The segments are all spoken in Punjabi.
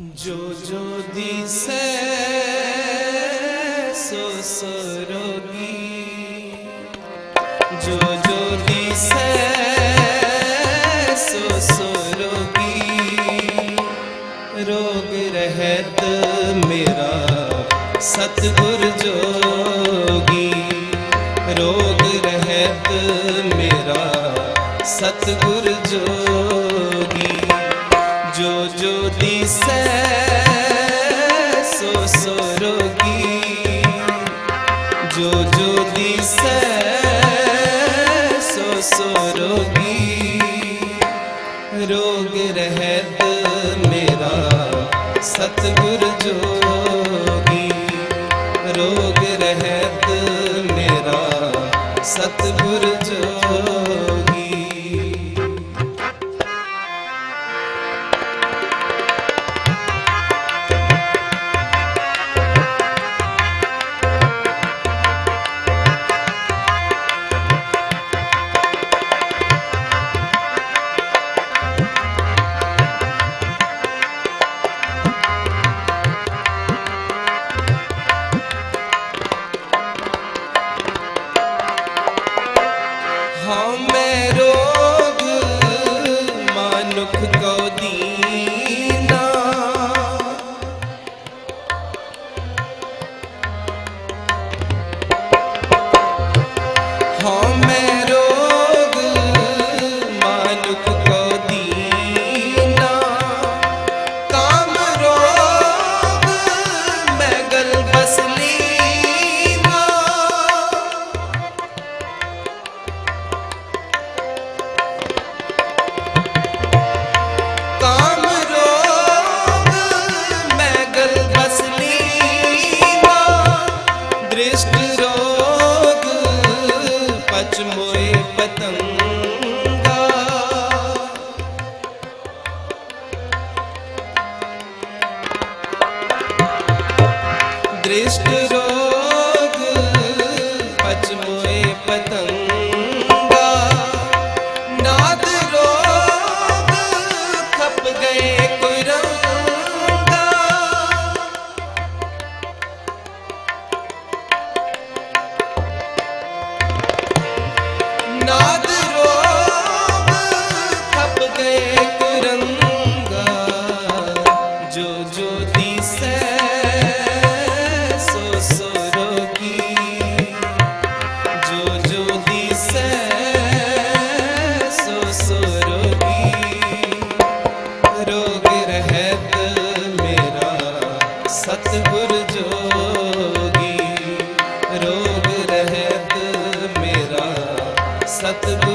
ਜੋ ਜੋ ਦਿਸੈ ਸੋ ਸਰੋਗੀ ਜੋ ਜੋ ਦਿਸੈ ਸੋ ਸਰੋਗੀ ਰੋਗ ਰਹਿਤ ਮੇਰਾ ਸਤਗੁਰ ਜੋਗੀ। ਰੋਗ ਰਹਿਤ ਮੇਰਾ ਸਤਗੁਰ ਜੋਗੀ। ਜੋ ਜੋ ਦਿਸੈ ਰੋਗ ਰਹਿਤ ਮੇਰਾ ਸਤਗੁਰ ਜੋਗੀ। ਰੋਗ ਰਹਿਤ ਮੇਰਾ ਸਤਗੁਰ ਜੋਗੀ। home. सतगुरु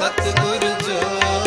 ਸਤਿਗੁਰ ਜੋ